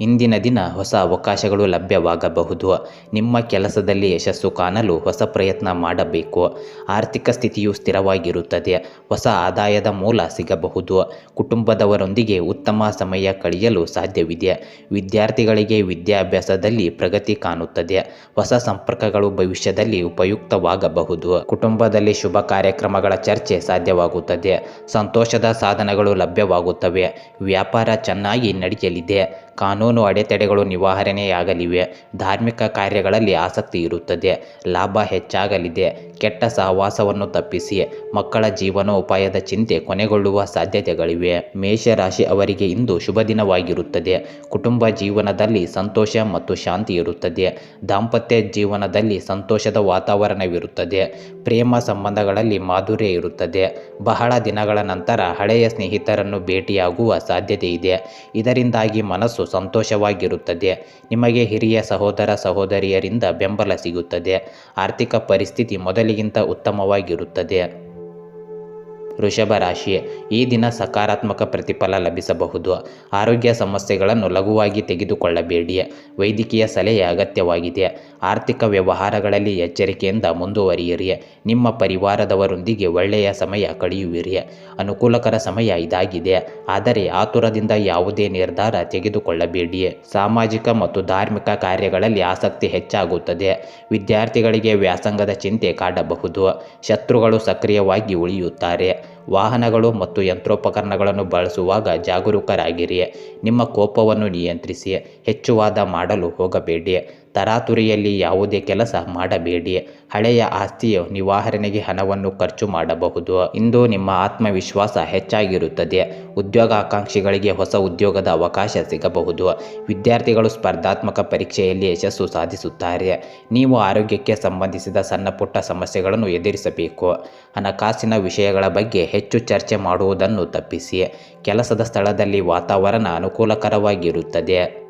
ಇಂದಿನ ದಿನ ಹೊಸ ಅವಕಾಶಗಳು ಲಭ್ಯವಾಗಬಹುದು. ನಿಮ್ಮ ಕೆಲಸದಲ್ಲಿ ಯಶಸ್ಸು ಕಾಣಲು ಹೊಸ ಪ್ರಯತ್ನ ಮಾಡಬೇಕು. ಆರ್ಥಿಕ ಸ್ಥಿತಿಯು ಸ್ಥಿರವಾಗಿರುತ್ತದೆ. ಹೊಸ ಆದಾಯದ ಮೂಲ ಸಿಗಬಹುದು. ಕುಟುಂಬದವರೊಂದಿಗೆ ಉತ್ತಮ ಸಮಯ ಕಳೆಯಲು ಸಾಧ್ಯವಿದೆ. ವಿದ್ಯಾರ್ಥಿಗಳಿಗೆ ವಿದ್ಯಾಭ್ಯಾಸದಲ್ಲಿ ಪ್ರಗತಿ ಕಾಣುತ್ತದೆ. ಹೊಸ ಸಂಪರ್ಕಗಳು ಭವಿಷ್ಯದಲ್ಲಿ ಉಪಯುಕ್ತವಾಗಬಹುದು. ಕುಟುಂಬದಲ್ಲಿ ಶುಭ ಕಾರ್ಯಕ್ರಮಗಳ ಚರ್ಚೆ ಸಾಧ್ಯವಾಗುತ್ತದೆ. ಸಂತೋಷದ ಸಾಧನಗಳು ಲಭ್ಯವಾಗುತ್ತವೆ. ವ್ಯಾಪಾರ ಚೆನ್ನಾಗಿ ನಡೆಯಲಿದೆ. ಕಾನೂನು ಅಡೆತಡೆಗಳು ನಿವಾರಣೆಯಾಗಲಿವೆ. ಧಾರ್ಮಿಕ ಕಾರ್ಯಗಳಲ್ಲಿ ಆಸಕ್ತಿ ಇರುತ್ತದೆ. ಲಾಭ ಹೆಚ್ಚಾಗಲಿದೆ. ಕೆಟ್ಟ ಸಹವಾಸವನ್ನು ತಪ್ಪಿಸಿ ಮಕ್ಕಳ ಜೀವನೋಪಾಯದ ಚಿಂತೆ ಕೊನೆಗೊಳ್ಳುವ ಸಾಧ್ಯತೆಗಳಿವೆ. ಮೇಷರಾಶಿ ಅವರಿಗೆ ಇಂದು ಶುಭ ದಿನವಾಗಿರುತ್ತದೆ. ಕುಟುಂಬ ಜೀವನದಲ್ಲಿ ಸಂತೋಷ ಮತ್ತು ಶಾಂತಿ ಇರುತ್ತದೆ. ದಾಂಪತ್ಯ ಜೀವನದಲ್ಲಿ ಸಂತೋಷದ ವಾತಾವರಣವಿರುತ್ತದೆ. ಪ್ರೇಮ ಸಂಬಂಧಗಳಲ್ಲಿ ಮಾಧುರ್ಯ ಇರುತ್ತದೆ. ಬಹಳ ದಿನಗಳ ನಂತರ ಹಳೆಯ ಸ್ನೇಹಿತರನ್ನು ಭೇಟಿಯಾಗುವ ಸಾಧ್ಯತೆ ಇದೆ ಇದರಿಂದಾಗಿ ಮನಸ್ಸು ಸಂತೋಷವಾಗಿರುತ್ತದೆ. ನಿಮಗೆ ಹಿರಿಯ ಸಹೋದರ ಸಹೋದರಿಯರಿಂದ ಬೆಂಬಲ ಸಿಗುತ್ತದೆ. ಆರ್ಥಿಕ ಪರಿಸ್ಥಿತಿ ಮೊದಲಿಗಿಂತ ಉತ್ತಮವಾಗಿರುತ್ತದೆ. ವೃಷಭ ರಾಶಿ ಈ ದಿನ ಸಕಾರಾತ್ಮಕ ಪ್ರತಿಫಲ ಲಭಿಸಬಹುದು. ಆರೋಗ್ಯ ಸಮಸ್ಯೆಗಳನ್ನು ಲಘುವಾಗಿ ತೆಗೆದುಕೊಳ್ಳಬೇಡಿ ವೈದ್ಯಕೀಯ ಸಲಹೆ ಅಗತ್ಯವಾಗಿದೆ. ಆರ್ಥಿಕ ವ್ಯವಹಾರಗಳಲ್ಲಿ ಎಚ್ಚರಿಕೆಯಿಂದ ಮುಂದುವರಿಯಿರಿ. ನಿಮ್ಮ ಪರಿವಾರದವರೊಂದಿಗೆ ಒಳ್ಳೆಯ ಸಮಯ ಕಳೆಯುವಿರಿ. ಅನುಕೂಲಕರ ಸಮಯ ಇದಾಗಿದೆ. ಆದರೆ ಆತುರದಿಂದ ಯಾವುದೇ ನಿರ್ಧಾರ ತೆಗೆದುಕೊಳ್ಳಬೇಡಿ ಸಾಮಾಜಿಕ ಮತ್ತು ಧಾರ್ಮಿಕ ಕಾರ್ಯಗಳಲ್ಲಿ ಆಸಕ್ತಿ ಹೆಚ್ಚಾಗುತ್ತದೆ. ವಿದ್ಯಾರ್ಥಿಗಳಿಗೆ ವ್ಯಾಸಂಗದ ಚಿಂತೆ ಕಾಡಬಹುದು. ಶತ್ರುಗಳು ಸಕ್ರಿಯವಾಗಿ ಉಳಿಯುತ್ತಾರೆ. ವಾಹನಗಳು ಮತ್ತು ಯಂತ್ರೋಪಕರಣಗಳನ್ನು ಬಳಸುವಾಗ ಜಾಗರೂಕರಾಗಿರಿ. ನಿಮ್ಮ ಕೋಪವನ್ನು ನಿಯಂತ್ರಿಸಿ. ಹೆಚ್ಚು ವಾದ ಮಾಡಲು ಹೋಗಬೇಡಿ. ತರಾತುರಿಯಲ್ಲಿ ಯಾವುದೇ ಕೆಲಸ ಮಾಡಬೇಡಿ. ಹಳೆಯ ಆಸ್ತಿಯ ನಿವಾರಣೆಗೆ ಹಣವನ್ನು ಖರ್ಚು ಮಾಡಬಹುದು. ಇಂದು ನಿಮ್ಮ ಆತ್ಮವಿಶ್ವಾಸ ಹೆಚ್ಚಾಗಿರುತ್ತದೆ. ಉದ್ಯೋಗಾಕಾಂಕ್ಷಿಗಳಿಗೆ ಹೊಸ ಉದ್ಯೋಗದ ಅವಕಾಶ ಸಿಗಬಹುದು. ವಿದ್ಯಾರ್ಥಿಗಳು ಸ್ಪರ್ಧಾತ್ಮಕ ಪರೀಕ್ಷೆಯಲ್ಲಿ ಯಶಸ್ಸು ಸಾಧಿಸುತ್ತಾರೆ. ನೀವು ಆರೋಗ್ಯಕ್ಕೆ ಸಂಬಂಧಿಸಿದ ಸಣ್ಣ ಪುಟ್ಟ ಸಮಸ್ಯೆಗಳನ್ನು ಎದುರಿಸಬೇಕು. ಹಣಕಾಸಿನ ವಿಷಯಗಳ ಬಗ್ಗೆ ಹೆಚ್ಚು ಚರ್ಚೆ ಮಾಡುವುದನ್ನು ತಪ್ಪಿಸಿ. ಕೆಲಸದ ಸ್ಥಳದಲ್ಲಿ ವಾತಾವರಣ ಅನುಕೂಲಕರವಾಗಿರುತ್ತದೆ.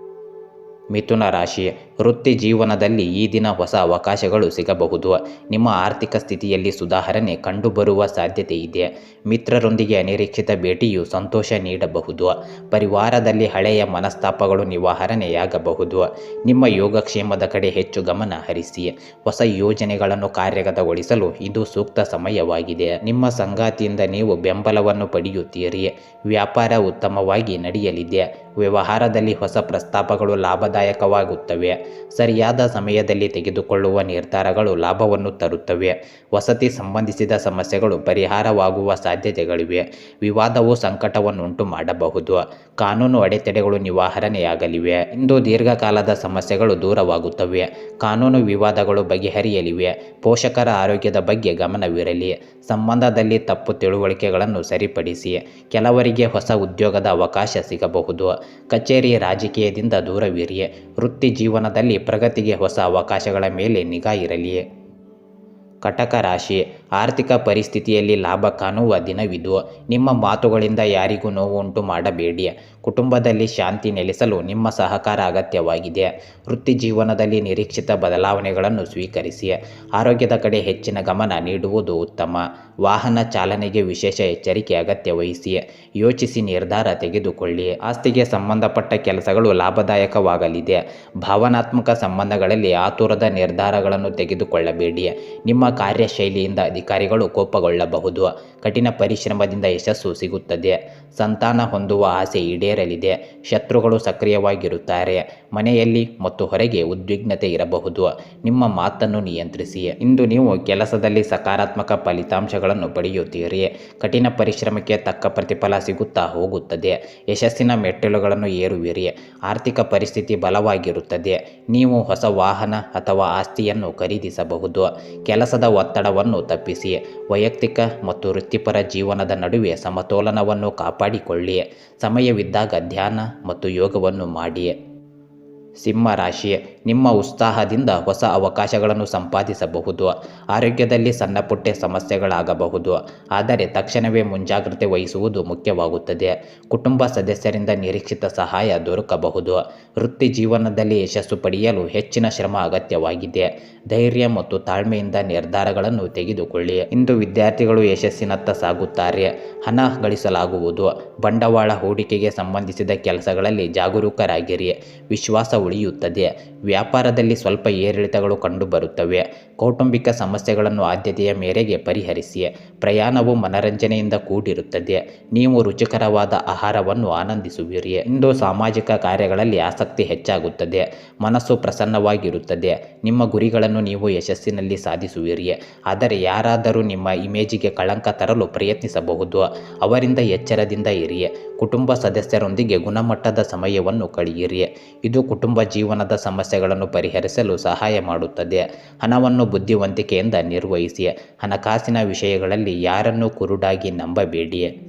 ಮಿಥುನ ರಾಶಿ. ವೃತ್ತಿ ಜೀವನದಲ್ಲಿ ಈ ದಿನ ಹೊಸ ಅವಕಾಶಗಳು ಸಿಗಬಹುದು. ನಿಮ್ಮ ಆರ್ಥಿಕ ಸ್ಥಿತಿಯಲ್ಲಿ ಸುಧಾರಣೆ ಕಂಡುಬರುವ ಸಾಧ್ಯತೆ ಇದೆ. ಮಿತ್ರರೊಂದಿಗೆ ಅನಿರೀಕ್ಷಿತ ಭೇಟಿಯು ಸಂತೋಷ ನೀಡಬಹುದು. ಪರಿವಾರದಲ್ಲಿ ಹಳೆಯ ಮನಸ್ತಾಪಗಳು ನಿವಾರಣೆಯಾಗಬಹುದು. ನಿಮ್ಮ ಯೋಗಕ್ಷೇಮದ ಕಡೆ ಹೆಚ್ಚು ಗಮನ ಹರಿಸಿ. ಹೊಸ ಯೋಜನೆಗಳನ್ನು ಕಾರ್ಯಗತಗೊಳಿಸಲು ಇದು ಸೂಕ್ತ ಸಮಯವಾಗಿದೆ. ನಿಮ್ಮ ಸಂಗಾತಿಯಿಂದ ನೀವು ಬೆಂಬಲವನ್ನು ಪಡೆಯುತ್ತೀರಿ. ವ್ಯಾಪಾರ ಉತ್ತಮವಾಗಿ ನಡೆಯಲಿದೆ. ವ್ಯವಹಾರದಲ್ಲಿ ಹೊಸ ಪ್ರಸ್ತಾಪಗಳು ಲಾಭದಾಯಕವಾಗುತ್ತವೆ. ಸರಿಯಾದ ಸಮಯದಲ್ಲಿ ತೆಗೆದುಕೊಳ್ಳುವ ನಿರ್ಧಾರಗಳು ಲಾಭವನ್ನು ತರುತ್ತವೆ. ವಸತಿ ಸಂಬಂಧಿಸಿದ ಸಮಸ್ಯೆಗಳು ಪರಿಹಾರವಾಗುವ ಸಾಧ್ಯತೆಗಳಿವೆ. ವಿವಾದವು ಸಂಕಟವನ್ನುಂಟು ಮಾಡಬಹುದು. ಕಾನೂನು ಅಡೆತಡೆಗಳು ನಿವಾರಣೆಯಾಗಲಿವೆ. ಇಂದು ದೀರ್ಘಕಾಲದ ಸಮಸ್ಯೆಗಳು ದೂರವಾಗುತ್ತವೆ. ಕಾನೂನು ವಿವಾದಗಳು ಬಗೆಹರಿಯಲಿವೆ. ಪೋಷಕರ ಆರೋಗ್ಯದ ಬಗ್ಗೆ ಗಮನವಿರಲಿ. ಸಂಬಂಧದಲ್ಲಿ ತಪ್ಪು ತಿಳುವಳಿಕೆಗಳನ್ನು ಸರಿಪಡಿಸಿ ಕೆಲವರಿಗೆ ಹೊಸ ಉದ್ಯೋಗದ ಅವಕಾಶ ಸಿಗಬಹುದು. ಕಚೇರಿ ರಾಜಕೀಯದಿಂದ ದೂರವಿರಿ. ವೃತ್ತಿ ಜೀವನದಲ್ಲಿ ಪ್ರಗತಿಗೆ ಹೊಸ ಅವಕಾಶಗಳ ಮೇಲೆ ನಿಗಾ ಇರಲಿ. ಕಟಕ ರಾಶಿ ಆರ್ಥಿಕ ಪರಿಸ್ಥಿತಿಯಲ್ಲಿ ಲಾಭ ಕಾಣುವ ದಿನವಿದು. ನಿಮ್ಮ ಮಾತುಗಳಿಂದ ಯಾರಿಗೂ ನೋವು ಉಂಟು ಮಾಡಬೇಡಿ. ಕುಟುಂಬದಲ್ಲಿ ಶಾಂತಿ ನೆಲೆಸಲು ನಿಮ್ಮ ಸಹಕಾರ ಅಗತ್ಯವಾಗಿದೆ. ವೃತ್ತಿ ಜೀವನದಲ್ಲಿ ನಿರೀಕ್ಷಿತ ಬದಲಾವಣೆಗಳನ್ನು ಸ್ವೀಕರಿಸಿ. ಆರೋಗ್ಯದ ಕಡೆ ಹೆಚ್ಚಿನ ಗಮನ ನೀಡುವುದು ಉತ್ತಮ. ವಾಹನ ಚಾಲನೆಗೆ ವಿಶೇಷ ಎಚ್ಚರಿಕೆ ಅಗತ್ಯ ವಹಿಸಿ ಯೋಚಿಸಿ ನಿರ್ಧಾರ ತೆಗೆದುಕೊಳ್ಳಿ. ಆಸ್ತಿಗೆ ಸಂಬಂಧಪಟ್ಟ ಕೆಲಸಗಳು ಲಾಭದಾಯಕವಾಗಲಿದೆ. ಭಾವನಾತ್ಮಕ ಸಂಬಂಧಗಳಲ್ಲಿ ಆತುರದ ನಿರ್ಧಾರಗಳನ್ನು ತೆಗೆದುಕೊಳ್ಳಬೇಡಿ. ನಿಮ್ಮ ಕಾರ್ಯಶೈಲಿಯಿಂದ ಅಧಿಕಾರಿಗಳು ಕೋಪಗೊಳ್ಳಬಹುದು. ಕಠಿಣ ಪರಿಶ್ರಮದಿಂದ ಯಶಸ್ಸು ಸಿಗುತ್ತದೆ. ಸಂತಾನ ಹೊಂದುವ ಆಸೆ ಈಡೇರಲಿದೆ. ಶತ್ರುಗಳು ಸಕ್ರಿಯವಾಗಿರುತ್ತಾರೆ. ಮನೆಯಲ್ಲಿ ಮತ್ತು ಹೊರಗೆ ಉದ್ವಿಗ್ನತೆ ಇರಬಹುದು. ನಿಮ್ಮ ಮಾತನ್ನು ನಿಯಂತ್ರಿಸಿ. ಇಂದು ನೀವು ಕೆಲಸದಲ್ಲಿ ಸಕಾರಾತ್ಮಕ ಫಲಿತಾಂಶಗಳನ್ನು ಪಡೆಯುತ್ತೀರಿ. ಕಠಿಣ ಪರಿಶ್ರಮಕ್ಕೆ ತಕ್ಕ ಪ್ರತಿಫಲ ಸಿಗುತ್ತಾ ಹೋಗುತ್ತದೆ. ಯಶಸ್ಸಿನ ಮೆಟ್ಟಿಲುಗಳನ್ನು ಏರುವಿರಿ. ಆರ್ಥಿಕ ಪರಿಸ್ಥಿತಿ ಬಲವಾಗಿರುತ್ತದೆ. ನೀವು ಹೊಸ ವಾಹನ ಅಥವಾ ಆಸ್ತಿಯನ್ನು ಖರೀದಿಸಬಹುದು. ಕೆಲಸದ ಒತ್ತಡವನ್ನು ತಪ್ಪಿಸಿ ವೈಯಕ್ತಿಕ ಮತ್ತು ವೃತ್ತಿಪರ ಜೀವನದ ನಡುವೆ ಸಮತೋಲನವನ್ನು ಕಾಪಾಡಿಕೊಳ್ಳಿ. ಸಮಯವಿದ್ದಾಗ ಧ್ಯಾನ ಮತ್ತು ಯೋಗವನ್ನು ಮಾಡಿ. ಸಿಂಹ ರಾಶಿ ನಿಮ್ಮ ಉತ್ಸಾಹದಿಂದ ಹೊಸ ಅವಕಾಶಗಳನ್ನು ಸಂಪಾದಿಸಬಹುದು. ಆರೋಗ್ಯದಲ್ಲಿ ಸಣ್ಣಪುಟ್ಟ ಸಮಸ್ಯೆಗಳಾಗಬಹುದು. ಆದರೆ ತಕ್ಷಣವೇ ಮುಂಜಾಗ್ರತೆ ವಹಿಸುವುದು ಮುಖ್ಯವಾಗುತ್ತದೆ. ಕುಟುಂಬ ಸದಸ್ಯರಿಂದ ನಿರೀಕ್ಷಿತ ಸಹಾಯ ದೊರಕಬಹುದು. ವೃತ್ತಿ ಜೀವನದಲ್ಲಿ ಯಶಸ್ಸು ಪಡೆಯಲು ಹೆಚ್ಚಿನ ಶ್ರಮ ಅಗತ್ಯವಾಗಿದೆ. ಧೈರ್ಯ ಮತ್ತು ತಾಳ್ಮೆಯಿಂದ ನಿರ್ಧಾರಗಳನ್ನು ತೆಗೆದುಕೊಳ್ಳಿ. ಇಂದು ವಿದ್ಯಾರ್ಥಿಗಳು ಯಶಸ್ಸಿನತ್ತ ಸಾಗುತ್ತಾರೆ. ಹಣ ಗಳಿಸಲಾಗುವುದು. ಬಂಡವಾಳ ಹೂಡಿಕೆಗೆ ಸಂಬಂಧಿಸಿದ ಕೆಲಸಗಳಲ್ಲಿ ಜಾಗರೂಕರಾಗಿರಿ. ವಿಶ್ವಾಸ ಉಳಿಯುತ್ತದೆ. ವ್ಯಾಪಾರದಲ್ಲಿ ಸ್ವಲ್ಪ ಏರಿಳಿತಗಳು ಕಂಡುಬರುತ್ತವೆ. ಕೌಟುಂಬಿಕ ಸಮಸ್ಯೆಗಳನ್ನು ಆದ್ಯತೆಯ ಮೇರೆಗೆ ಪರಿಹರಿಸಿ. ಪ್ರಯಾಣವು ಮನರಂಜನೆಯಿಂದ ಕೂಡಿರುತ್ತದೆ. ನೀವು ರುಚಿಕರವಾದ ಆಹಾರವನ್ನು ಆನಂದಿಸುವಿರಿ. ಇಂದು ಸಾಮಾಜಿಕ ಕಾರ್ಯಗಳಲ್ಲಿ ಆಸಕ್ತಿ ಹೆಚ್ಚಾಗುತ್ತದೆ. ಮನಸ್ಸು ಪ್ರಸನ್ನವಾಗಿರುತ್ತದೆ. ನಿಮ್ಮ ಗುರಿಗಳನ್ನು ನೀವು ಯಶಸ್ಸಿನಲ್ಲಿ ಸಾಧಿಸುವಿರಿ. ಆದರೆ ಯಾರಾದರೂ ನಿಮ್ಮ ಇಮೇಜಿಗೆ ಕಳಂಕ ತರಲು ಪ್ರಯತ್ನಿಸಬಹುದು. ಅವರಿಂದ ಎಚ್ಚರದಿಂದ ಇರಿ. ಕುಟುಂಬ ಸದಸ್ಯರೊಂದಿಗೆ ಗುಣಮಟ್ಟದ ಸಮಯವನ್ನು ಕಳೆಯಿರಿ. ಇದು ಕುಟುಂಬ ಜೀವನದ ಸಮಸ್ಯೆಗಳನ್ನು ಪರಿಹರಿಸಲು ಸಹಾಯ ಮಾಡುತ್ತದೆ. ಹಣವನ್ನು ಬುದ್ಧಿವಂತಿಕೆಯಿಂದ ನಿರ್ವಹಿಸಿ. ಹಣಕಾಸಿನ ವಿಷಯಗಳಲ್ಲಿ ಯಾರನ್ನೂ ಕುರುಡಾಗಿ ನಂಬಬೇಡಿ.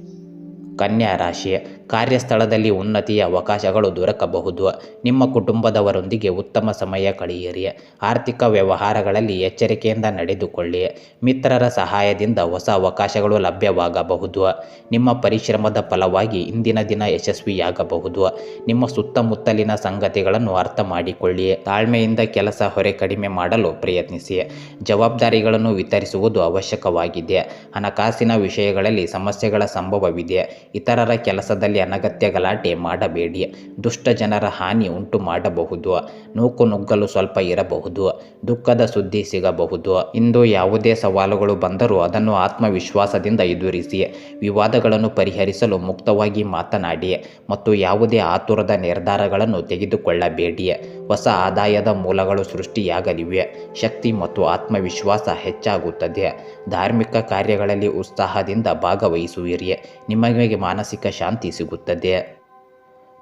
ಕನ್ಯಾ ರಾಶಿ ಕಾರ್ಯಸ್ಥಳದಲ್ಲಿ ಉನ್ನತಿಯ ಅವಕಾಶಗಳು ದೊರಕಬಹುದು. ನಿಮ್ಮ ಕುಟುಂಬದವರೊಂದಿಗೆ ಉತ್ತಮ ಸಮಯ ಕಳೆಯಿರಿ. ಆರ್ಥಿಕ ವ್ಯವಹಾರಗಳಲ್ಲಿ ಎಚ್ಚರಿಕೆಯಿಂದ ನಡೆದುಕೊಳ್ಳಿ. ಮಿತ್ರರ ಸಹಾಯದಿಂದ ಹೊಸ ಅವಕಾಶಗಳು ಲಭ್ಯವಾಗಬಹುದು. ನಿಮ್ಮ ಪರಿಶ್ರಮದ ಫಲವಾಗಿ ಇಂದಿನ ದಿನ ಯಶಸ್ವಿಯಾಗಬಹುದು. ನಿಮ್ಮ ಸುತ್ತಮುತ್ತಲಿನ ಸಂಗತಿಗಳನ್ನು ಅರ್ಥ ಮಾಡಿಕೊಳ್ಳಿ. ತಾಳ್ಮೆಯಿಂದ ಕೆಲಸ ಹೊರೆ ಕಡಿಮೆ ಮಾಡಲು ಪ್ರಯತ್ನಿಸಿ. ಜವಾಬ್ದಾರಿಗಳನ್ನು ವಿತರಿಸುವುದು ಅವಶ್ಯಕವಾಗಿದೆ. ಹಣಕಾಸಿನ ವಿಷಯಗಳಲ್ಲಿ ಸಮಸ್ಯೆಗಳ ಸಂಭವವಿದೆ. ಇತರರ ಕೆಲಸದಲ್ಲಿ ಅನಗತ್ಯ ಗಲಾಟೆ ಮಾಡಬೇಡಿ. ದುಷ್ಟ ಜನರ ಹಾನಿ ಉಂಟು ಮಾಡಬಹುದು. ನೂಕು ನುಗ್ಗಲು ಸ್ವಲ್ಪ ಇರಬಹುದು. ದುಃಖದ ಸುದ್ದಿ ಸಿಗಬಹುದು. ಇಂದು ಯಾವುದೇ ಸವಾಲುಗಳು ಬಂದರೂ ಅದನ್ನು ಆತ್ಮವಿಶ್ವಾಸದಿಂದ ಎದುರಿಸಿ, ವಿವಾದಗಳನ್ನು ಪರಿಹರಿಸಲು ಮುಕ್ತವಾಗಿ ಮಾತನಾಡಿ ಮತ್ತು ಯಾವುದೇ ಆತುರದ ನಿರ್ಧಾರಗಳನ್ನು ತೆಗೆದುಕೊಳ್ಳಬೇಡಿ. ಹೊಸ ಆದಾಯದ ಮೂಲಗಳು ಸೃಷ್ಟಿಯಾಗಲಿವೆ. ಶಕ್ತಿ ಮತ್ತು ಆತ್ಮವಿಶ್ವಾಸ ಹೆಚ್ಚಾಗುತ್ತದೆ. ಧಾರ್ಮಿಕ ಕಾರ್ಯಗಳಲ್ಲಿ ಉತ್ಸಾಹದಿಂದ ಭಾಗವಹಿಸುವಿರಿ. ನಿಮಗೆ ಮಾನಸಿಕ ಶಾಂತಿ ಸಿಗುತ್ತದೆ.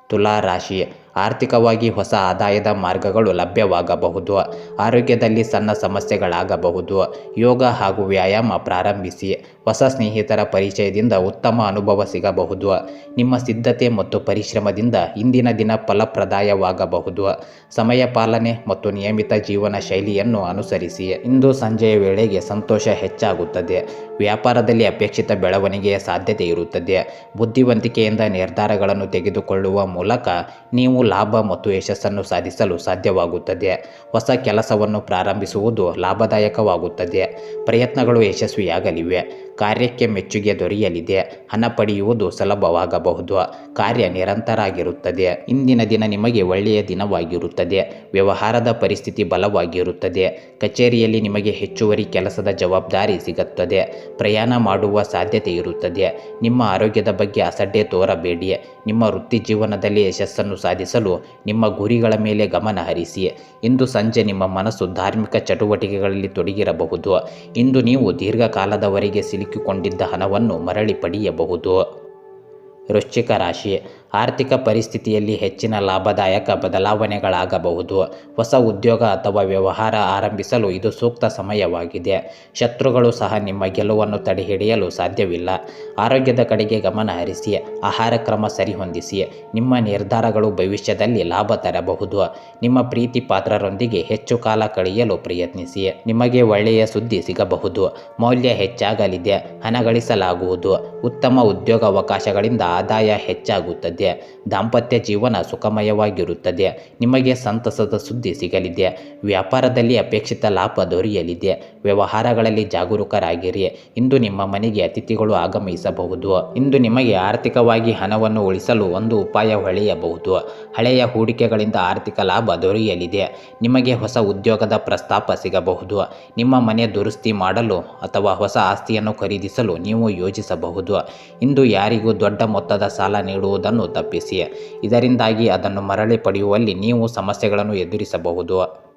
ತುಲಾ ರಾಶಿ ಆರ್ಥಿಕವಾಗಿ ಹೊಸ ಆದಾಯದ ಮಾರ್ಗಗಳು ಲಭ್ಯವಾಗಬಹುದು. ಆರೋಗ್ಯದಲ್ಲಿ ಸಣ್ಣ ಸಮಸ್ಯೆಗಳಾಗಬಹುದು. ಯೋಗ ಹಾಗೂ ವ್ಯಾಯಾಮ ಪ್ರಾರಂಭಿಸಿ. ಹೊಸ ಸ್ನೇಹಿತರ ಪರಿಚಯದಿಂದ ಉತ್ತಮ ಅನುಭವ ಸಿಗಬಹುದು. ನಿಮ್ಮ ಸಿದ್ಧತೆ ಮತ್ತು ಪರಿಶ್ರಮದಿಂದ ಇಂದಿನ ದಿನ ಫಲಪ್ರದಾಯವಾಗಬಹುದು. ಸಮಯ ಪಾಲನೆ ಮತ್ತು ನಿಯಮಿತ ಜೀವನ ಶೈಲಿಯನ್ನು ಅನುಸರಿಸಿ. ಇಂದು ಸಂಜೆಯ ವೇಳೆಗೆ ಸಂತೋಷ ಹೆಚ್ಚಾಗುತ್ತದೆ. ವ್ಯಾಪಾರದಲ್ಲಿ ಅಪೇಕ್ಷಿತ ಬೆಳವಣಿಗೆಯ ಸಾಧ್ಯತೆ ಇರುತ್ತದೆ. ಬುದ್ಧಿವಂತಿಕೆಯಿಂದ ನಿರ್ಧಾರಗಳನ್ನು ತೆಗೆದುಕೊಳ್ಳುವ ಮೂಲಕ ನೀವು ಲಾಭ ಮತ್ತು ಯಶಸ್ಸನ್ನು ಸಾಧಿಸಲು ಸಾಧ್ಯವಾಗುತ್ತದೆ. ಹೊಸ ಕೆಲಸವನ್ನು ಪ್ರಾರಂಭಿಸುವುದು ಲಾಭದಾಯಕವಾಗುತ್ತದೆ. ಪ್ರಯತ್ನಗಳು ಯಶಸ್ವಿಯಾಗಲಿವೆ. ಕಾರ್ಯಕ್ಕೆ ಮೆಚ್ಚುಗೆ ದೊರೆಯಲಿದೆ. ಹಣ ಪಡೆಯುವುದು ಸುಲಭವಾಗಬಹುದು. ಕಾರ್ಯ ನಿರಂತರ ಆಗಿರುತ್ತದೆ ಇಂದಿನ ದಿನ ನಿಮಗೆ ಒಳ್ಳೆಯ ದಿನವಾಗಿರುತ್ತದೆ. ವ್ಯವಹಾರದ ಪರಿಸ್ಥಿತಿ ಬಲವಾಗಿರುತ್ತದೆ. ಕಚೇರಿಯಲ್ಲಿ ನಿಮಗೆ ಹೆಚ್ಚುವರಿ ಕೆಲಸದ ಜವಾಬ್ದಾರಿ ಸಿಗುತ್ತದೆ. ಪ್ರಯಾಣ ಮಾಡುವ ಸಾಧ್ಯತೆ ಇರುತ್ತದೆ. ನಿಮ್ಮ ಆರೋಗ್ಯದ ಬಗ್ಗೆ ಅಸಡ್ಡೆ ತೋರಬೇಡಿ. ನಿಮ್ಮ ವೃತ್ತಿ ಜೀವನದಲ್ಲಿ ಯಶಸ್ಸನ್ನು ಸಾಧಿಸಲು ನಿಮ್ಮ ಗುರಿಗಳ ಮೇಲೆ ಗಮನ ಹರಿಸಿ. ಇಂದು ಸಂಜೆ ನಿಮ್ಮ ಮನಸ್ಸು ಧಾರ್ಮಿಕ ಚಟುವಟಿಕೆಗಳಲ್ಲಿ ತೊಡಗಿರಬಹುದು. ಇಂದು ನೀವು ದೀರ್ಘಕಾಲದವರೆಗೆ ಸಿಲುಕಿಕೊಂಡಿದ್ದ ಹಣವನ್ನು ಮರಳಿ ಪಡೆಯಬಹುದು. ವೃಶ್ಚಿಕ ರಾಶಿ. ಆರ್ಥಿಕ ಪರಿಸ್ಥಿತಿಯಲ್ಲಿ ಹೆಚ್ಚಿನ ಲಾಭದಾಯಕ ಬದಲಾವಣೆಗಳಾಗಬಹುದು. ಹೊಸ ಉದ್ಯೋಗ ಅಥವಾ ವ್ಯವಹಾರ ಆರಂಭಿಸಲು ಇದು ಸೂಕ್ತ ಸಮಯವಾಗಿದೆ. ಶತ್ರುಗಳು ಸಹ ನಿಮ್ಮ ಗೆಲುವನ್ನು ತಡೆಹಿಡಿಯಲು ಸಾಧ್ಯವಿಲ್ಲ. ಆರೋಗ್ಯದ ಕಡೆಗೆ ಗಮನ ಹರಿಸಿ, ಆಹಾರ ಕ್ರಮ ಸರಿಹೊಂದಿಸಿ, ನಿಮ್ಮ ನಿರ್ಧಾರಗಳು ಭವಿಷ್ಯದಲ್ಲಿ ಲಾಭ ತರಬಹುದು. ನಿಮ್ಮ ಪ್ರೀತಿ ಪಾತ್ರರೊಂದಿಗೆ ಹೆಚ್ಚು ಕಾಲ ಕಳೆಯಲು ಪ್ರಯತ್ನಿಸಿ. ನಿಮಗೆ ಒಳ್ಳೆಯ ಸುದ್ದಿ ಸಿಗಬಹುದು. ಮೌಲ್ಯ ಹೆಚ್ಚಾಗಲಿದೆ, ಹಣ ಗಳಿಸಲಾಗುವುದು. ಉತ್ತಮ ಉದ್ಯೋಗ ಅವಕಾಶಗಳಿಂದ ಆದಾಯ ಹೆಚ್ಚಾಗುತ್ತದೆ. ದಾಂಪತ್ಯ ಜೀವನ ಸುಖಮಯವಾಗಿರುತ್ತದೆ. ನಿಮಗೆ ಸಂತಸದ ಸುದ್ದಿ ಸಿಗಲಿದೆ. ವ್ಯಾಪಾರದಲ್ಲಿ ಅಪೇಕ್ಷಿತ ಲಾಭ ದೊರೆಯಲಿದೆ. ವ್ಯವಹಾರಗಳಲ್ಲಿ ಜಾಗರೂಕರಾಗಿರಿ. ಇಂದು ನಿಮ್ಮ ಮನೆಗೆ ಅತಿಥಿಗಳು ಆಗಮಿಸಬಹುದು. ಇಂದು ನಿಮಗೆ ಆರ್ಥಿಕವಾಗಿ ಹಣವನ್ನು ಉಳಿಸಲು ಒಂದು ಉಪಾಯ ಹೊಳೆಯಬಹುದು. ಹಳೆಯ ಹೂಡಿಕೆಗಳಿಂದ ಆರ್ಥಿಕ ಲಾಭ ದೊರೆಯಲಿದೆ. ನಿಮಗೆ ಹೊಸ ಉದ್ಯೋಗದ ಪ್ರಸ್ತಾಪ ಸಿಗಬಹುದು. ನಿಮ್ಮ ಮನೆ ದುರಸ್ತಿ ಮಾಡಲು ಅಥವಾ ಹೊಸ ಆಸ್ತಿಯನ್ನು ಖರೀದಿಸಲು ನೀವು ಯೋಜಿಸಬಹುದು. ಇಂದು ಯಾರಿಗೂ ದೊಡ್ಡ ಮೊತ್ತದ ಸಾಲ ನೀಡುವುದನ್ನು ತಪ್ಪಿಸಿ ಇದರಿಂದಾಗಿ ಅದನ್ನು ಮರಳಿ ಪಡೆಯುವಲ್ಲಿ ನೀವು ಸಮಸ್ಯೆಗಳನ್ನು ಎದುರಿಸಬಹುದು.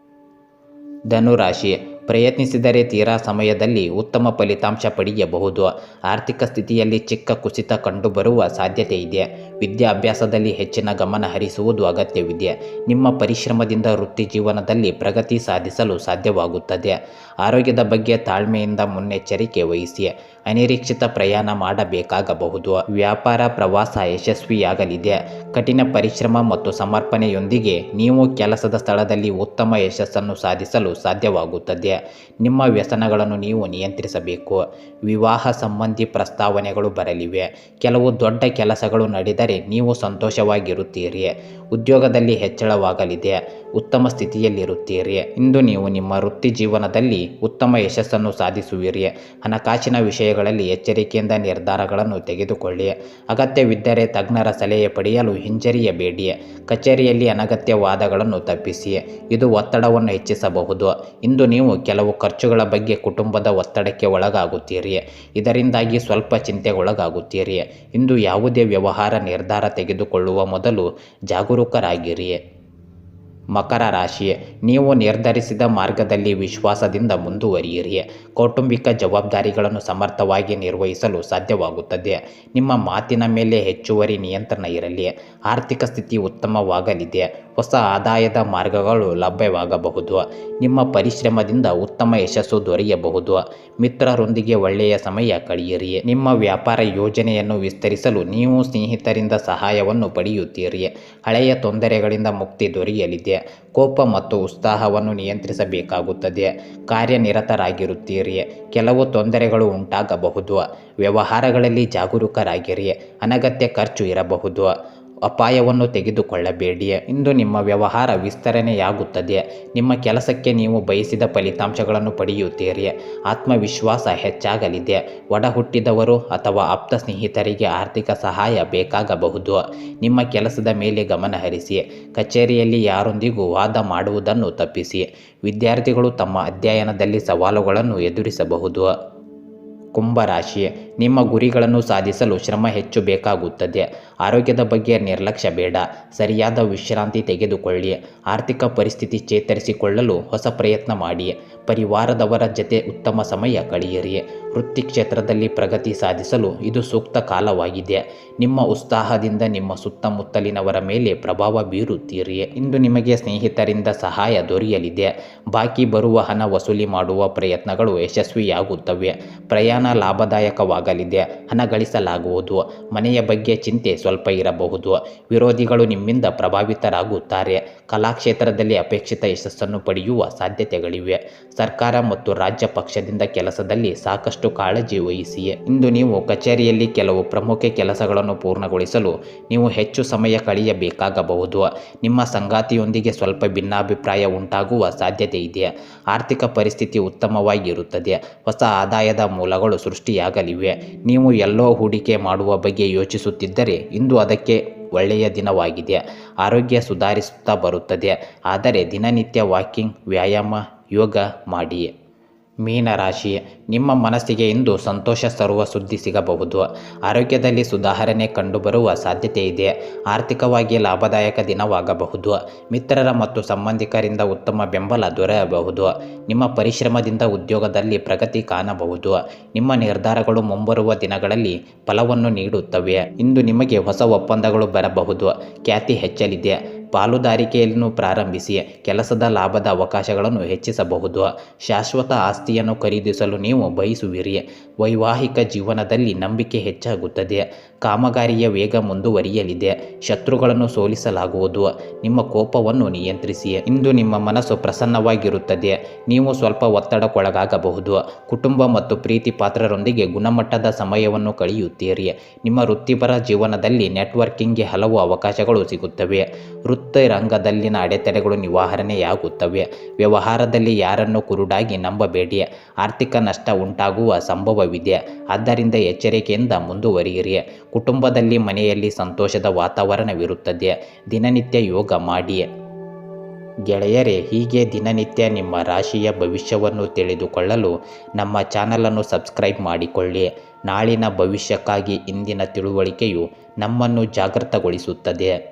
ಧನುರಾಶಿ, ಪ್ರಯತ್ನಿಸಿದರೆ ತೀರಾ ಸಮಯದಲ್ಲಿ ಉತ್ತಮ ಫಲಿತಾಂಶ ಪಡೆಯಬಹುದು. ಆರ್ಥಿಕ ಸ್ಥಿತಿಯಲ್ಲಿ ಚಿಕ್ಕ ಕುಸಿತ ಕಂಡುಬರುವ ಸಾಧ್ಯತೆ ಇದೆ. ವಿದ್ಯಾಭ್ಯಾಸದಲ್ಲಿ ಹೆಚ್ಚಿನ ಗಮನ ಹರಿಸುವುದು ಅಗತ್ಯವಿದೆ. ನಿಮ್ಮ ಪರಿಶ್ರಮದಿಂದ ವೃತ್ತಿ ಜೀವನದಲ್ಲಿ ಪ್ರಗತಿ ಸಾಧಿಸಲು ಸಾಧ್ಯವಾಗುತ್ತದೆ. ಆರೋಗ್ಯದ ಬಗ್ಗೆ ತಾಳ್ಮೆಯಿಂದ ಮುನ್ನೆಚ್ಚರಿಕೆ ವಹಿಸಿ ಅನಿರೀಕ್ಷಿತ ಪ್ರಯಾಣ ಮಾಡಬೇಕಾಗಬಹುದು. ವ್ಯಾಪಾರ ಪ್ರವಾಸ ಯಶಸ್ವಿಯಾಗಲಿದೆ. ಕಠಿಣ ಪರಿಶ್ರಮ ಮತ್ತು ಸಮರ್ಪಣೆಯೊಂದಿಗೆ ನೀವು ಕೆಲಸದ ಸ್ಥಳದಲ್ಲಿ ಉತ್ತಮ ಯಶಸ್ಸನ್ನು ಸಾಧಿಸಲು ಸಾಧ್ಯವಾಗುತ್ತದೆ. ನಿಮ್ಮ ವ್ಯಸನಗಳನ್ನು ನೀವು ನಿಯಂತ್ರಿಸಬೇಕು. ವಿವಾಹ ಸಂಬಂಧಿ ಪ್ರಸ್ತಾವನೆಗಳು ಬರಲಿವೆ. ಕೆಲವು ದೊಡ್ಡ ಕೆಲಸಗಳು ನಡೆದರೆ ನೀವು ಸಂತೋಷವಾಗಿರುತ್ತೀರಿ. ಉದ್ಯೋಗದಲ್ಲಿ ಹೆಚ್ಚಳವಾಗಲಿದೆ. ಉತ್ತಮ ಸ್ಥಿತಿಯಲ್ಲಿರುತ್ತೀರಿ. ಇಂದು ನೀವು ನಿಮ್ಮ ವೃತ್ತಿ ಜೀವನದಲ್ಲಿ ಉತ್ತಮ ಯಶಸ್ಸನ್ನು ಸಾಧಿಸುವಿರಿ. ಹಣಕಾಸಿನ ವಿಷಯಗಳಲ್ಲಿ ಎಚ್ಚರಿಕೆಯಿಂದ ನಿರ್ಧಾರಗಳನ್ನು ತೆಗೆದುಕೊಳ್ಳಿ. ಅಗತ್ಯವಿದ್ದರೆ ತಜ್ಞರ ಸಲಹೆ ಪಡೆಯಲು ಹಿಂಜರಿಯಬೇಡಿ. ಕಚೇರಿಯಲ್ಲಿ ಅನಗತ್ಯ ವಾದಗಳನ್ನು ತಪ್ಪಿಸಿ. ಇದು ಒತ್ತಡವನ್ನು ಹೆಚ್ಚಿಸಬಹುದು. ಇಂದು ನೀವು ಕೆಲವು ಖರ್ಚುಗಳ ಬಗ್ಗೆ ಕುಟುಂಬದ ಒತ್ತಡಕ್ಕೆ ಒಳಗಾಗುತ್ತೀರಿ. ಇದರಿಂದಾಗಿ ಸ್ವಲ್ಪ ಚಿಂತೆಗೊಳಗಾಗುತ್ತೀರಿ. ಇಂದು ಯಾವುದೇ ವ್ಯವಹಾರ ನಿರ್ಧಾರ ತೆಗೆದುಕೊಳ್ಳುವ ಮೊದಲು ಜಾಗರೂಕರಾಗಿರಿ. ಮಕರ ರಾಶಿ ನೀವು ನಿರ್ಧರಿಸಿದ ಮಾರ್ಗದಲ್ಲಿ ವಿಶ್ವಾಸದಿಂದ ಮುಂದುವರಿಯಿರಿ. ಕೌಟುಂಬಿಕ ಜವಾಬ್ದಾರಿಗಳನ್ನು ಸಮರ್ಥವಾಗಿ ನಿರ್ವಹಿಸಲು ಸಾಧ್ಯವಾಗುತ್ತದೆ. ನಿಮ್ಮ ಮಾತಿನ ಮೇಲೆ ಹೆಚ್ಚುವರಿ ನಿಯಂತ್ರಣ ಇರಲಿ. ಆರ್ಥಿಕ ಸ್ಥಿತಿ ಉತ್ತಮವಾಗಲಿದೆ. ಹೊಸ ಆದಾಯದ ಮಾರ್ಗಗಳು ಲಭ್ಯವಾಗಬಹುದು. ನಿಮ್ಮ ಪರಿಶ್ರಮದಿಂದ ಉತ್ತಮ ಯಶಸ್ಸು ದೊರೆಯಬಹುದು. ಮಿತ್ರರೊಂದಿಗೆ ಒಳ್ಳೆಯ ಸಮಯ ಕಳೆಯಿರಿ. ನಿಮ್ಮ ವ್ಯಾಪಾರ ಯೋಜನೆಯನ್ನು ವಿಸ್ತರಿಸಲು ನೀವು ಸ್ನೇಹಿತರಿಂದ ಸಹಾಯವನ್ನು ಪಡೆಯುತ್ತೀರಿ. ಹಳೆಯ ತೊಂದರೆಗಳಿಂದ ಮುಕ್ತಿ ದೊರೆಯಲಿದೆ. ಕೋಪ ಮತ್ತು ಉತ್ಸಾಹವನ್ನು ನಿಯಂತ್ರಿಸಬೇಕಾಗುತ್ತದೆ. ಕಾರ್ಯನಿರತರಾಗಿರುತ್ತೀರಿ. ಕೆಲವು ತೊಂದರೆಗಳು ಉಂಟಾಗಬಹುದು. ವ್ಯವಹಾರಗಳಲ್ಲಿ ಜಾಗರೂಕರಾಗಿರಿ. ಅನಗತ್ಯ ಖರ್ಚು ಇರಬಹುದು. ಅಪಾಯವನ್ನು ತೆಗೆದುಕೊಳ್ಳಬೇಡಿ. ಇಂದು ನಿಮ್ಮ ವ್ಯವಹಾರ ವಿಸ್ತರಣೆಯಾಗುತ್ತದೆ. ನಿಮ್ಮ ಕೆಲಸಕ್ಕೆ ನೀವು ಬಯಸಿದ ಫಲಿತಾಂಶಗಳನ್ನು ಪಡೆಯುತ್ತೀರಿ. ಆತ್ಮವಿಶ್ವಾಸ ಹೆಚ್ಚಾಗಲಿದೆ. ಒಡ ಹುಟ್ಟಿದವರು ಅಥವಾ ಆಪ್ತ ಸ್ನೇಹಿತರಿಗೆ ಆರ್ಥಿಕ ಸಹಾಯ ಬೇಕಾಗಬಹುದು. ನಿಮ್ಮ ಕೆಲಸದ ಮೇಲೆ ಗಮನ ಹರಿಸಿ. ಕಚೇರಿಯಲ್ಲಿ ಯಾರೊಂದಿಗೂ ವಾದ ಮಾಡುವುದನ್ನು ತಪ್ಪಿಸಿ. ವಿದ್ಯಾರ್ಥಿಗಳು ತಮ್ಮ ಅಧ್ಯಯನದಲ್ಲಿ ಸವಾಲುಗಳನ್ನು ಎದುರಿಸಬಹುದು. ಕುಂಭರಾಶಿ ನಿಮ್ಮ ಗುರಿಗಳನ್ನು ಸಾಧಿಸಲು ಶ್ರಮ ಹೆಚ್ಚು ಬೇಕಾಗುತ್ತದೆ. ಆರೋಗ್ಯದ ಬಗ್ಗೆ ನಿರ್ಲಕ್ಷ್ಯ ಬೇಡ. ಸರಿಯಾದ ವಿಶ್ರಾಂತಿ ತೆಗೆದುಕೊಳ್ಳಿ. ಆರ್ಥಿಕ ಪರಿಸ್ಥಿತಿ ಚೇತರಿಸಿಕೊಳ್ಳಲು ಹೊಸ ಪ್ರಯತ್ನ ಮಾಡಿ. ಪರಿವಾರದವರ ಜತೆ ಉತ್ತಮ ಸಮಯ ಕಳೆಯಿರಿ. ವೃತ್ತಿ ಕ್ಷೇತ್ರದಲ್ಲಿ ಪ್ರಗತಿ ಸಾಧಿಸಲು ಇದು ಸೂಕ್ತ ಕಾಲವಾಗಿದೆ. ನಿಮ್ಮ ಉತ್ಸಾಹದಿಂದ ನಿಮ್ಮ ಸುತ್ತಮುತ್ತಲಿನವರ ಮೇಲೆ ಪ್ರಭಾವ ಬೀರುತ್ತೀರಿ. ಇಂದು ನಿಮಗೆ ಸ್ನೇಹಿತರಿಂದ ಸಹಾಯ ದೊರೆಯಲಿದೆ. ಬಾಕಿ ಬರುವ ಹಣ ವಸೂಲಿ ಮಾಡುವ ಪ್ರಯತ್ನಗಳು ಯಶಸ್ವಿಯಾಗುತ್ತವೆ. ಪ್ರಯಾಣ ಲಾಭದಾಯಕವಾಗಲಿದೆ ಹಣ ಗಳಿಸಲಾಗುವುದು. ಮನೆಯ ಬಗ್ಗೆ ಚಿಂತೆ ಸ್ವಲ್ಪ ಇರಬಹುದು. ವಿರೋಧಿಗಳು ನಿಮ್ಮಿಂದ ಪ್ರಭಾವಿತರಾಗುತ್ತಾರೆ. ಕಲಾಕ್ಷೇತ್ರದಲ್ಲಿ ಅಪೇಕ್ಷಿತ ಯಶಸ್ಸನ್ನು ಪಡೆಯುವ ಸಾಧ್ಯತೆಗಳಿವೆ. ಸರ್ಕಾರ ಮತ್ತು ರಾಜ್ಯ ಪಕ್ಷದಿಂದ ಕೆಲಸದಲ್ಲಿ ಸಾಕಷ್ಟು ಕಾಳಜಿ ವಹಿಸಿ. ಇಂದು ನೀವು ಕಚೇರಿಯಲ್ಲಿ ಕೆಲವು ಪ್ರಮುಖ ಕೆಲಸಗಳನ್ನು ಪೂರ್ಣಗೊಳಿಸಲು ನೀವು ಹೆಚ್ಚು ಸಮಯ ಕಳೆಯಬೇಕಾಗಬಹುದು. ನಿಮ್ಮ ಸಂಗಾತಿಯೊಂದಿಗೆ ಸ್ವಲ್ಪ ಭಿನ್ನಾಭಿಪ್ರಾಯ ಉಂಟಾಗುವ ಸಾಧ್ಯತೆ ಇದೆ. ಆರ್ಥಿಕ ಪರಿಸ್ಥಿತಿ ಉತ್ತಮವಾಗಿರುತ್ತದೆ. ಹೊಸ ಆದಾಯದ ಮೂಲಗಳು ಸೃಷ್ಟಿಯಾಗಲಿವೆ. ನೀವು ಎಲ್ಲೋ ಹೂಡಿಕೆ ಮಾಡುವ ಬಗ್ಗೆ ಯೋಚಿಸುತ್ತಿದ್ದರೆ ಇಂದು ಅದಕ್ಕೆ ಒಳ್ಳೆಯ ದಿನವಾಗಿದೆ. ಆರೋಗ್ಯ ಸುಧಾರಿಸುತ್ತಾ ಬರುತ್ತದೆ. ಆದರೆ ದಿನನಿತ್ಯ ವಾಕಿಂಗ್, ವ್ಯಾಯಾಮ, ಯೋಗ ಮಾಡಿ. ಮೀನರಾಶಿ. ನಿಮ್ಮ ಮನಸ್ಸಿಗೆ ಇಂದು ಸಂತೋಷ ತರುವ ಸುದ್ದಿ ಸಿಗಬಹುದು. ಆರೋಗ್ಯದಲ್ಲಿ ಸುಧಾರಣೆ ಕಂಡುಬರುವ ಸಾಧ್ಯತೆ ಇದೆ. ಆರ್ಥಿಕವಾಗಿ ಲಾಭದಾಯಕ ದಿನವಾಗಬಹುದು. ಮಿತ್ರರ ಮತ್ತು ಸಂಬಂಧಿಕರಿಂದ ಉತ್ತಮ ಬೆಂಬಲ ದೊರೆಯಬಹುದು. ನಿಮ್ಮ ಪರಿಶ್ರಮದಿಂದ ಉದ್ಯೋಗದಲ್ಲಿ ಪ್ರಗತಿ ಕಾಣಬಹುದು. ನಿಮ್ಮ ನಿರ್ಧಾರಗಳು ಮುಂಬರುವ ದಿನಗಳಲ್ಲಿ ಫಲವನ್ನು ನೀಡುತ್ತವೆ. ಇಂದು ನಿಮಗೆ ಹೊಸ ಒಪ್ಪಂದಗಳು ಬರಬಹುದು. ಖ್ಯಾತಿ ಹೆಚ್ಚಲಿದೆ. ಪಾಲುದಾರಿಕೆಯನ್ನು ಪ್ರಾರಂಭಿಸಿ ಕೆಲಸದ ಲಾಭದ ಅವಕಾಶಗಳನ್ನು ಹೆಚ್ಚಿಸಬಹುದು. ಶಾಶ್ವತ ಆಸ್ತಿಯನ್ನು ಖರೀದಿಸಲು ನೀವು ಬಯಸುವಿರಿ. ವೈವಾಹಿಕ ಜೀವನದಲ್ಲಿ ನಂಬಿಕೆ ಹೆಚ್ಚಾಗುತ್ತದೆ. ಕಾಮಗಾರಿಯ ವೇಗ ಮುಂದುವರಿಯಲಿದೆ. ಶತ್ರುಗಳನ್ನು ಸೋಲಿಸಲಾಗುವುದು. ನಿಮ್ಮ ಕೋಪವನ್ನು ನಿಯಂತ್ರಿಸಿ. ಇಂದು ನಿಮ್ಮ ಮನಸ್ಸು ಪ್ರಸನ್ನವಾಗಿರುತ್ತದೆ. ನೀವು ಸ್ವಲ್ಪ ಒತ್ತಡಕ್ಕೊಳಗಾಗಬಹುದು. ಕುಟುಂಬ ಮತ್ತು ಪ್ರೀತಿ ಪಾತ್ರರೊಂದಿಗೆ ಗುಣಮಟ್ಟದ ಸಮಯವನ್ನು ಕಳೆಯುತ್ತೀರಿ. ನಿಮ್ಮ ವೃತ್ತಿಪರ ಜೀವನದಲ್ಲಿ ನೆಟ್ವರ್ಕಿಂಗ್ಗೆ ಹಲವು ಅವಕಾಶಗಳು ಸಿಗುತ್ತವೆ. ವೃತ್ತಿ ರಂಗದಲ್ಲಿನ ಅಡೆತಡೆಗಳು ನಿವಾರಣೆಯಾಗುತ್ತವೆ. ವ್ಯವಹಾರದಲ್ಲಿ ಯಾರನ್ನು ಕುರುಡಾಗಿ ನಂಬಬೇಡಿ. ಆರ್ಥಿಕ ನಷ್ಟ ಉಂಟಾಗುವ ಸಂಭವವಿದೆ. ಆದ್ದರಿಂದ ಎಚ್ಚರಿಕೆಯಿಂದ ಮುಂದುವರಿಯಿರಿ. ಕುಟುಂಬದಲ್ಲಿ ಮನೆಯಲ್ಲಿ ಸಂತೋಷದ ವಾತಾವರಣವಿರುತ್ತದೆ. ದಿನನಿತ್ಯ ಯೋಗ ಮಾಡಿ. ಗೆಳೆಯರೇ, ಹೀಗೆ ದಿನನಿತ್ಯ ನಿಮ್ಮ ರಾಶಿಯ ಭವಿಷ್ಯವನ್ನು ತಿಳಿದುಕೊಳ್ಳಲು ನಮ್ಮ ಚಾನಲನ್ನು ಸಬ್ಸ್ಕ್ರೈಬ್ ಮಾಡಿಕೊಳ್ಳಿ. ನಾಳಿನ ಭವಿಷ್ಯಕ್ಕಾಗಿ ಇಂದಿನ ತಿಳುವಳಿಕೆಯು ನಮ್ಮನ್ನು ಜಾಗೃತಗೊಳಿಸುತ್ತದೆ.